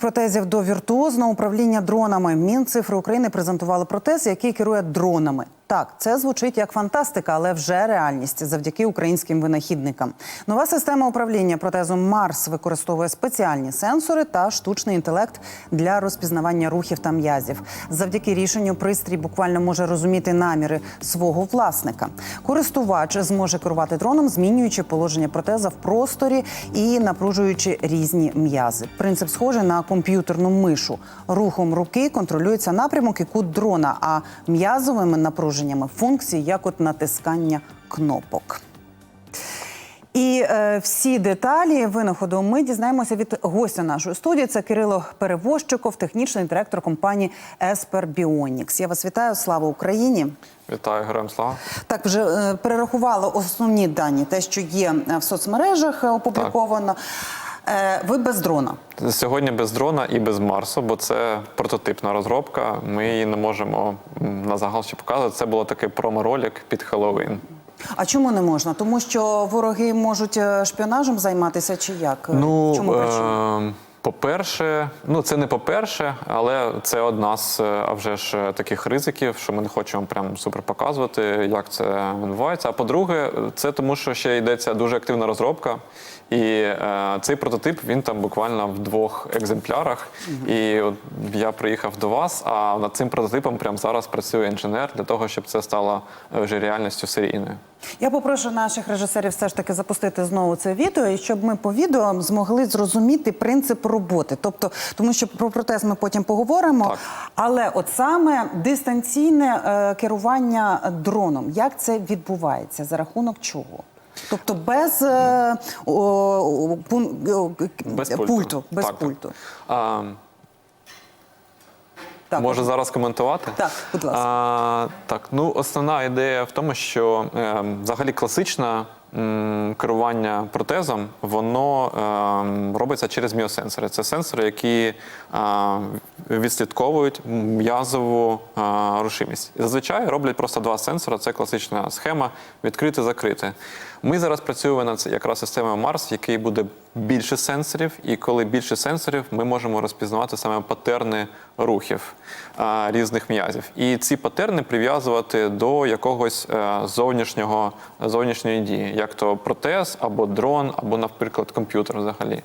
Протезів до віртуозного управління дронами. Мінцифри України презентували протез, який керує дронами. Так, це звучить як фантастика, але вже реальність завдяки українським винахідникам. Нова система управління протезом Марс використовує спеціальні сенсори та штучний інтелект для розпізнавання рухів та м'язів. Завдяки рішенню пристрій буквально може розуміти наміри свого власника. Користувач зможе керувати дроном, змінюючи положення протеза в просторі і напружуючи різні м'язи. Принцип схожий на комп'ютерну мишу. Рухом руки контролюється напрямок і кут дрона, а м'язовими напруженнями функції, як от натискання кнопок. І е, всі деталі винаходу ми дізнаємося від гостя нашої студії. Це Кирило Перевозчиков, технічний директор компанії Esper Bionics. Я вас вітаю. Слава Україні! Вітаю, героям слава. Так, вже е, перерахували основні дані, те, що є е, в соцмережах, е, опубліковано. Е, ви без дрона. Сьогодні без дрона і без Марсу, бо це прототипна розробка. Ми її не можемо на загал ще показувати. Це було такий промо-ролик під Хеллоуін. А чому не можна? Тому що вороги можуть е, шпіонажем займатися чи як? Ну, чому причина? е- по-перше, ну це не по-перше, але це одна з е, а вже ж е, таких ризиків, що ми не хочемо прям супер показувати, як це відбувається. А по-друге, це тому, що ще йдеться дуже активна розробка, і е, цей прототип він там буквально в двох екземплярах. І от я приїхав до вас, а над цим прототипом прямо зараз працює інженер для того, щоб це стало е, вже реальністю серійною. Я попрошу наших режисерів все ж таки запустити знову це відео, і щоб ми по відео змогли зрозуміти принцип роботи. Тобто, тому що про протез ми потім поговоримо. Так. Але от саме дистанційне е, керування дроном, як це відбувається, за рахунок чого? Тобто без, е, о, о, пун- о, Без пульту. пульту. без Так, так. А, Так, Може зараз коментувати? Так, будь ласка. А, так, ну основна ідея в тому, що е, взагалі класичне м, керування протезом, воно е, робиться через міосенсори. Це сенсори, які відслідковують м'язову рушимість. І зазвичай роблять просто два сенсори. Це класична схема відкрити-закрити. Ми зараз працюємо над якраз системою Марс, в якій буде більше сенсорів, і коли більше сенсорів, ми можемо розпізнавати саме патерни рухів різних м'язів. І ці патерни прив'язувати до якогось е, зовнішнього зовнішньої дії, як то протез або дрон, або, наприклад, комп'ютер взагалі.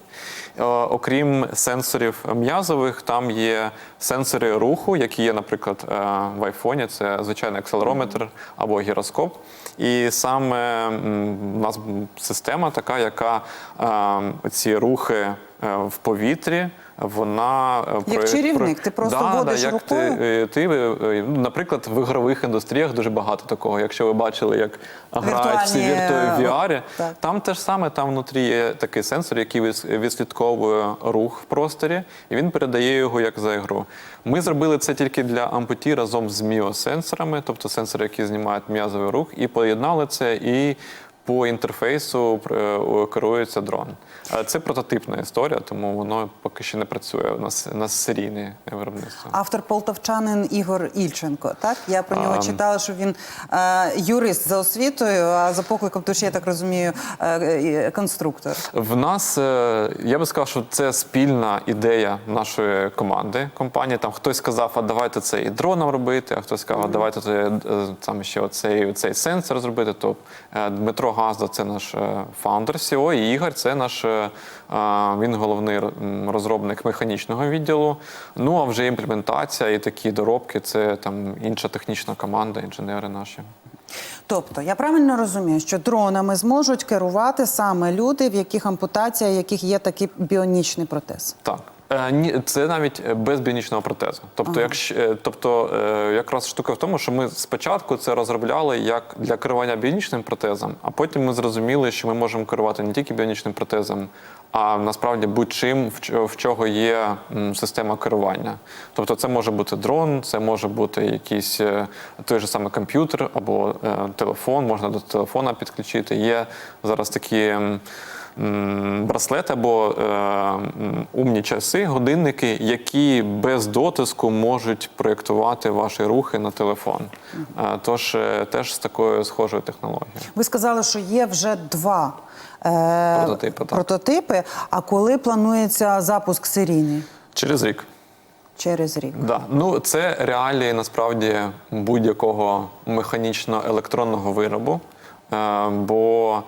Е, окрім сенсорів м'язових, там є сенсори руху, які є, наприклад, е, в айфоні. Це звичайний акселерометр або гіроскоп. І саме у нас система така, яка е, ці рухи в повітрі. Вона е, Як про- чарівник, про- ти просто да, водиш да, як рукою? Ти, е, ти, е, ну, наприклад, в ігрових індустріях дуже багато такого. Якщо ви бачили, як грають всі Віртуальні, вірту... е, VR, так. там те ж саме, там внутрі є такий сенсор, який відслідковує рух в просторі, і він передає його як за ігру. Ми зробили це тільки для ампуті разом з міосенсорами, тобто сенсори, які знімають м'язовий рух, і поєднали це і. По інтерфейсу е, керується дрон. Але Це прототипна історія, тому воно поки що не працює. У нас, у нас серійне виробництво. Автор полтавчанин Ігор Ільченко. Так я про нього А, читала, що він е, юрист за освітою, а за покликом, то ж я так розумію, е, е, конструктор. В нас е, я би сказав, що це спільна ідея нашої команди компанії. Там хтось сказав, а давайте це і дроном робити, а хтось сказав, а давайте це, е, там ще оцей, цей сенсор зробити. То е, Дмитро Газда це наш е, фаундер SEO, і Ігор це наш е, він головний розробник механічного відділу. Ну а вже імплементація і такі доробки це там інша технічна команда, інженери наші. Тобто, я правильно розумію, що дронами зможуть керувати саме люди, в яких ампутація, в яких є такий біонічний протез. Так. Е, Ні, це навіть е, без біонічного протезу. Тобто, якщо, е, тобто якраз штука в тому, що ми спочатку це розробляли як для керування біонічним протезом, а потім ми зрозуміли, що ми можемо керувати не тільки біонічним протезом, а насправді будь-чим, в чого є система керування. Тобто, це може бути дрон, це може бути якийсь той же самий комп'ютер або телефон, можна до телефона підключити. Є зараз такі. Браслети або е, умні часи, годинники, які без дотиску можуть проєктувати ваші рухи на телефон. Е, Тож е, теж з такою схожою технологією. Ви сказали, що є вже два е, Прототипи, так. прототипи. А коли планується запуск серійний? Через рік. через рік. Да. Ну, це реалії насправді будь-якого механічно-електронного виробу. Е, Бо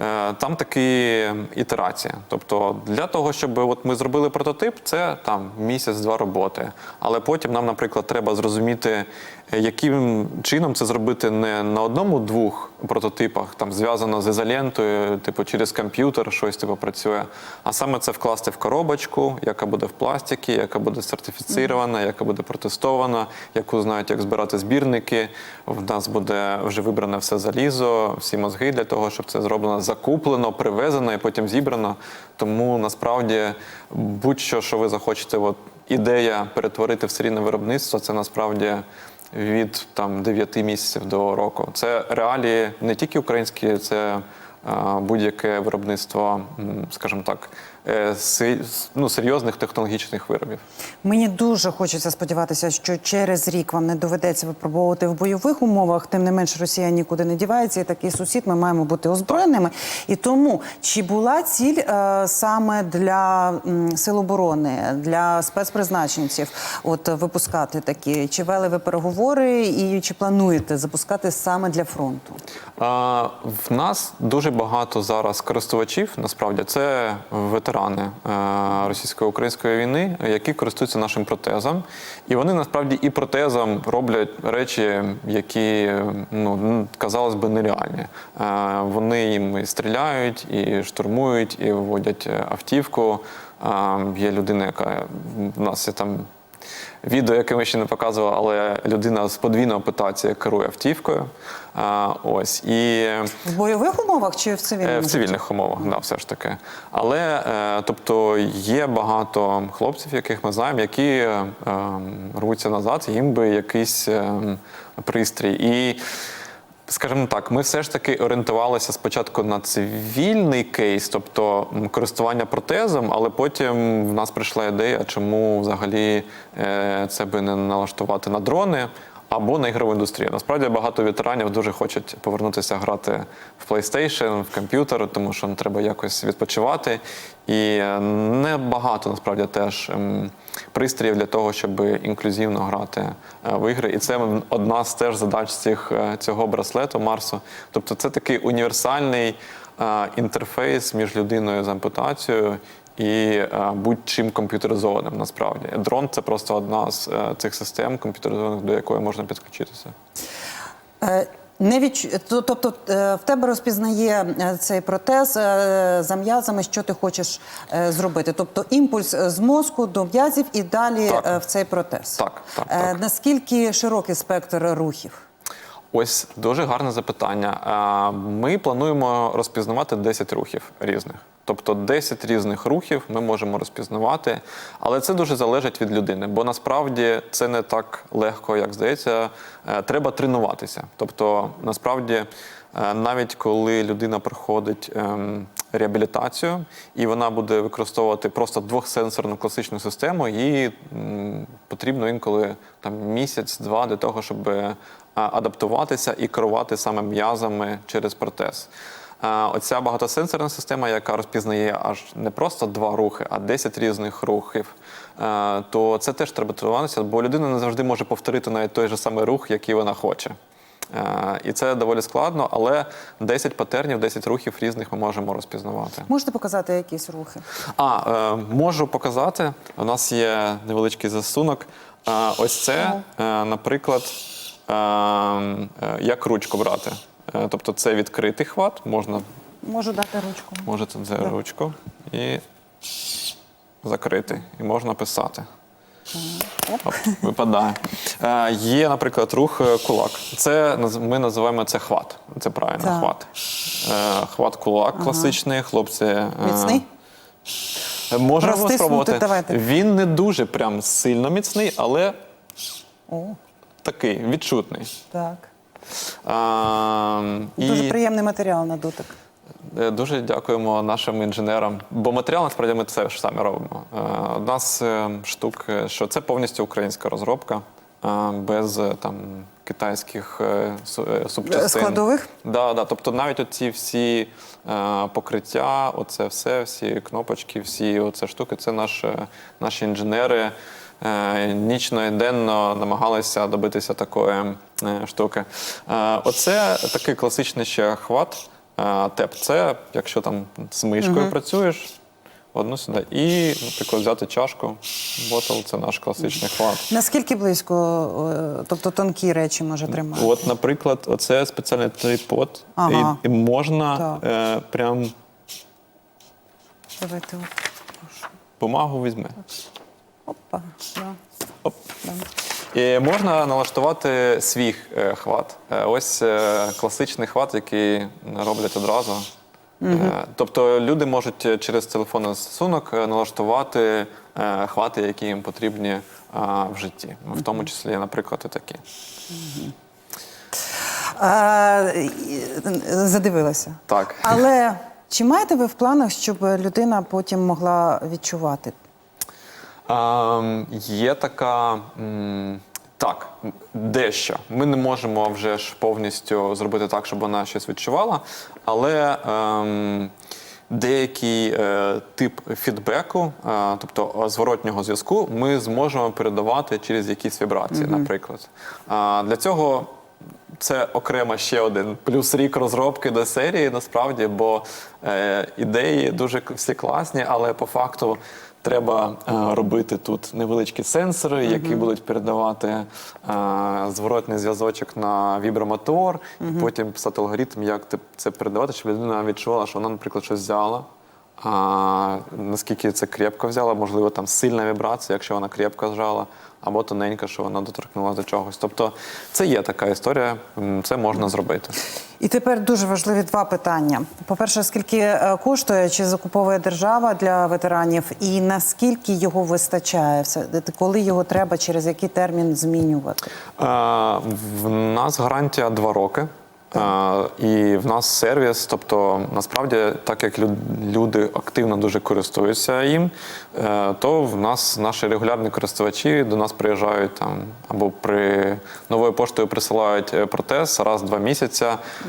е, там такі ітерації. Тобто, для того, щоб от ми зробили прототип, це там місяць-два роботи. Але потім нам, наприклад, треба зрозуміти, яким чином це зробити не на одному-двох прототипах, там зв'язано з ізолентою, типу через комп'ютер щось типу працює. А саме це вкласти в коробочку, яка буде в пластикі, яка буде сертифіцирована, яка буде протестована, яку знають, як збирати збірники. В нас буде вже вибране все залізо, всі мозги для того, щоб це зроблено, закуплено, привезено і потім зібрано. Тому насправді будь-що, що ви захочете, от ідея перетворити в серійне виробництво, це насправді від там 9 місяців до року. Це реалії не тільки українські, це е, будь-яке виробництво, скажімо так, ну, серйозних технологічних виробів. Мені дуже хочеться сподіватися, що через рік вам не доведеться випробовувати в бойових умовах. Тим не менш, Росія нікуди не дівається, і такий сусід ми маємо бути озброєними. І тому чи була ціль е, саме для м, сил оборони, для спецпризначенців, от випускати такі? Чи вели ви переговори і чи плануєте запускати саме для фронту? А, в нас дуже багато зараз користувачів. Насправді це ветерани е, російсько-української війни, які користуються нашим протезом. І вони насправді і протезом роблять речі, які ну казалось би нереальні. Е, вони їм і стріляють, і штурмують, і виводять е, автівку. Є людина, яка в нас є там відео, яке ми ще не показували, але людина з подвійного питації керує автівкою. А, ось і В бойових умовах чи в цивільному? е, в цивільних умовах, да, все ж таки. Але е, тобто є багато хлопців, яких ми знаємо, які е, рвуться назад, їм би якийсь е, пристрій. І Скажімо так, ми все ж таки орієнтувалися спочатку на цивільний кейс, тобто користування протезом, але потім в нас прийшла ідея, чому взагалі е, це би не налаштувати на дрони або на ігрову індустрію. Насправді багато ветеранів дуже хочуть повернутися грати в PlayStation, в комп'ютер, тому що ну, треба якось відпочивати. І небагато насправді теж ем, пристроїв для того, щоб інклюзивно грати е, в ігри. І це одна з теж задач цих, е, цього браслету Марсу. Тобто це такий універсальний е, інтерфейс між людиною з ампутацією і е, будь-чим комп'ютеризованим насправді. Дрон це просто одна з е, цих систем комп'ютеризованих, до якої можна підключитися. Е, Не відч... Тобто в тебе розпізнає цей протез за м'язами, що ти хочеш зробити. Тобто імпульс з мозку до м'язів і далі Так. в цей протез. Так, так, так. Наскільки широкий спектр рухів? Ось дуже гарне запитання. Ми плануємо розпізнавати 10 рухів різних. Тобто 10 різних рухів ми можемо розпізнавати, але це дуже залежить від людини, бо насправді це не так легко, як здається. Е, Треба тренуватися. Тобто, насправді, е, навіть коли людина проходить ем, реабілітацію, і вона буде використовувати просто двохсенсорну класичну систему, їй потрібно інколи там місяць-два для того, щоб е, адаптуватися і керувати саме м'язами через протез. Оця багатосенсорна система, яка розпізнає аж не просто два рухи, а 10 різних рухів, е, то це теж треба тренуватися, бо людина не завжди може повторити навіть той же самий рух, який вона хоче. Е, І це доволі складно, але 10 патернів, 10 рухів різних ми можете розпізнавати. Можете показати якісь рухи? А, е, можу показати. У нас є невеличкий засунок. Ось це, наприклад, як ручку брати. Е, тобто це відкритий хват, можна, Можу дати ручку. можете взяти ручку і закрити. І можна писати. Оп, випадає. Е, є, наприклад, рух е, кулак. Це наз- ми називаємо це хват. Це правильно, Так. хват. Е, хват кулак класичний. Хлопці. е, Міцний? Можемо Розтиснути, спробувати. давайте. Він не дуже прям сильно міцний, але О, такий відчутний. так. А, Дуже і приємний матеріал на дотик. е, дуже дякуємо нашим інженерам. Бо матеріал насправді ми це ж самі робимо. Е, Одна з е, штук, що це повністю українська розробка, без там китайських су- субчастин. Складових? Да, да. Тобто навіть оці всі покриття, оце все, всі кнопочки, всі оце штуки, це наші, наші інженери нічно і денно намагалися добитися такої е, штуки. Е, оце такий класичний ще хват. е, теп. Це якщо там з мишкою працюєш. Одну сюди. І, наприклад, взяти чашку, ботл це наш класичний хват. Наскільки близько, е, тобто тонкі речі може тримати? От, наприклад, оце спеціальний трипод, Ага. і, і можна е, прям Давайте бумагу візьме. Опа. Да. Оп. І можна налаштувати свій е, хват. Е, ось е, класичний хват, який роблять одразу. Е, тобто люди можуть е, через телефонний застосунок е, налаштувати е, хвати, які їм потрібні е, в житті. В тому числі, наприклад, і такі. А, задивилася. Так. Але чи маєте ви в планах, щоб людина потім могла відчувати? Ем, є така. так, дещо. Ми не можемо вже ж повністю зробити так, щоб вона щось відчувала, але ем, деякий е, тип фідбеку, е, тобто е, зворотнього зв'язку, ми зможемо передавати через якісь вібрації, наприклад. А, для цього це окремо ще один плюс рік розробки до серії, насправді, бо е, ідеї дуже всі класні, але по факту треба е, робити тут невеличкі сенсори, які будуть передавати е, зворотний зв'язочок на вібромотор, і потім писати алгоритм, як це передавати, щоб людина відчувала, що вона, наприклад, щось взяла. А, наскільки це крепко взяла, можливо, там сильна вібрація, якщо вона крепко зжала, або тоненька, що вона доторкнулася до чогось. Тобто це є така історія, це можна зробити. І тепер дуже важливі два питання. По-перше, скільки е, коштує, чи закуповує держава для ветеранів, і наскільки його вистачає, коли його треба, через який термін змінювати? Е, в нас гарантія два роки. І в нас сервіс, тобто насправді, так як люди активно дуже користуються їм, е, то в нас наші регулярні користувачі до нас приїжджають там або при новою поштою присилають е, протез раз в два місяці.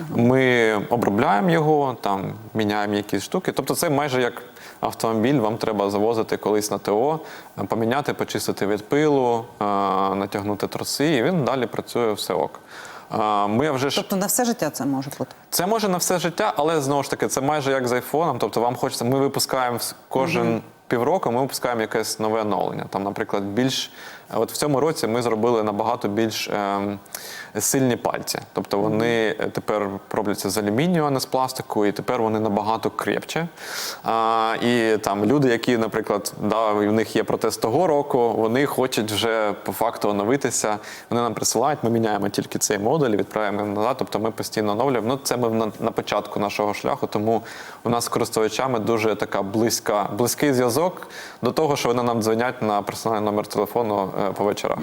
Ми обробляємо його, там міняємо якісь штуки. Тобто, це майже як автомобіль, вам треба завозити колись на ТО, е, поміняти, почистити від пилу, натягнути троси, і він далі працює все ок. Ми вже ж Тобто на все життя це може бути. це може на все життя, але знову ж таки, це майже як з айфоном. Тобто, вам хочеться, ми випускаємо кожен півроку, ми випускаємо якесь нове оновлення. Там, наприклад, більш от в цьому році ми зробили набагато більш ем, сильні пальці. Тобто вони тепер робляться з алюмінію, а не з пластику, і тепер вони набагато крепче. І там люди, які, наприклад, да, в них є протез того року, вони хочуть вже по факту оновитися. Вони нам присилають, ми міняємо тільки цей модуль, відправляємо назад. Тобто ми постійно оновлюємо. Ну, це ми на, на початку нашого шляху, тому у нас з користувачами дуже така близька, близький зв'язок до того, що вони нам дзвонять на персональний номер телефону е, по вечорах.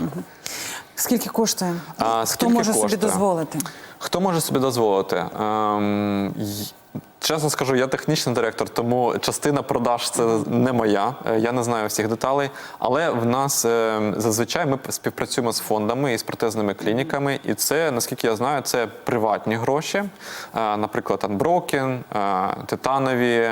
Скільки коштує? А, Хто скільки може собі дозволити? Хто може собі дозволити? Ем, й- чесно скажу, я технічний директор, тому частина продаж це не моя. Е, Я не знаю всіх деталей. Але в нас е, зазвичай ми співпрацюємо з фондами і з протезними клініками. І це, наскільки я знаю, це приватні гроші. Е, наприклад, Unbroken, Титанові,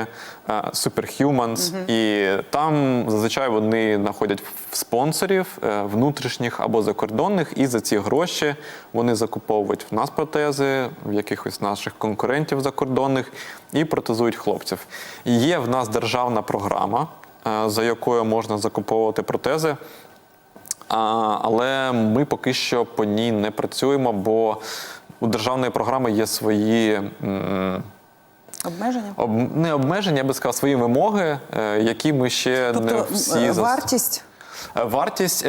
Superhumans. І там зазвичай вони знаходять спонсорів внутрішніх або закордонних, і за ці гроші вони закуповують в нас протези, в якихось наших конкурентів закордонних і протезують хлопців. Є в нас державна програма, е, за якою можна закуповувати протези. Але ми поки що по ній не працюємо, бо у державної програми є свої Обмеження? об, не обмеження, я би сказав, свої вимоги, е, які ми ще не Тобто всі вартість? Е, Вартість,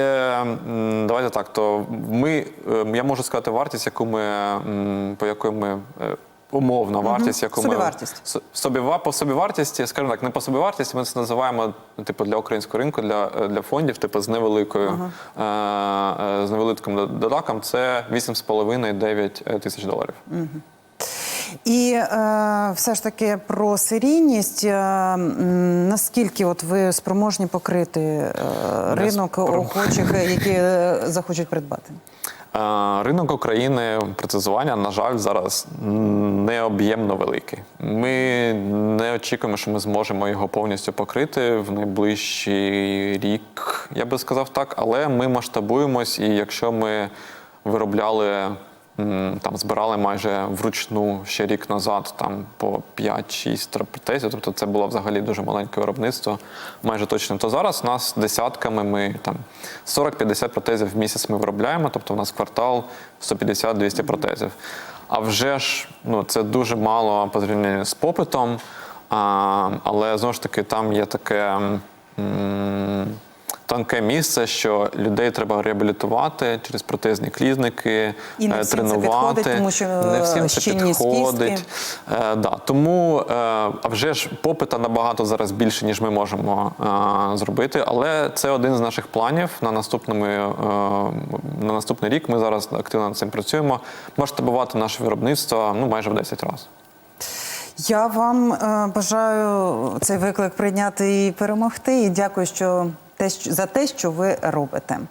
давайте так, то ми, я можу сказати вартість, яку ми, по якої ми. Е, Умовна вартість, яку Собівартість. ми собіва по собівартості, скажімо так, не по собівартості, ми це називаємо типу для українського ринку, для, е, для фондів, типу з невеликою е, е, з невеликим додатком, це 8,5-9 тисяч доларів. І е, все ж таки про серійність. Е, м, наскільки от ви спроможні покрити е, ринок охочих, які е, захочуть придбати? Е, Ринок України процесування, на жаль, зараз необ'ємно великий. Ми не очікуємо, що ми зможемо його повністю покрити в найближчий рік, я би сказав так, але ми масштабуємось, і якщо ми виробляли. Там збирали майже вручну ще рік назад, там по 5-6 протезів. Тобто це було взагалі дуже маленьке виробництво, майже точно. То зараз нас десятками ми там 40-50 протезів в місяць ми виробляємо. Тобто у нас квартал 150-200 протезів. А вже ж ну це дуже мало по порівнянню з попитом. А, але знову ж таки там є таке. м, Тонке місце, що людей треба реабілітувати через протезні клізники, І не е, всім це тренувати. підходить, тому що, не всім е, це підходить. Е, да. Тому, е, а вже ж попита набагато зараз більше, ніж ми можемо е, зробити. Але це один з наших планів на наступному е, на наступний рік. Ми зараз активно над цим працюємо. Масштабувати наше виробництво ну майже в 10 разів. Я вам е, бажаю цей виклик прийняти і перемогти. І дякую, що те, що за те, що ви робите. Е,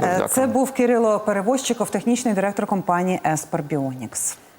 дякую. Це був Кирило Перевозчиков, технічний директор компанії Еспер Біонікс.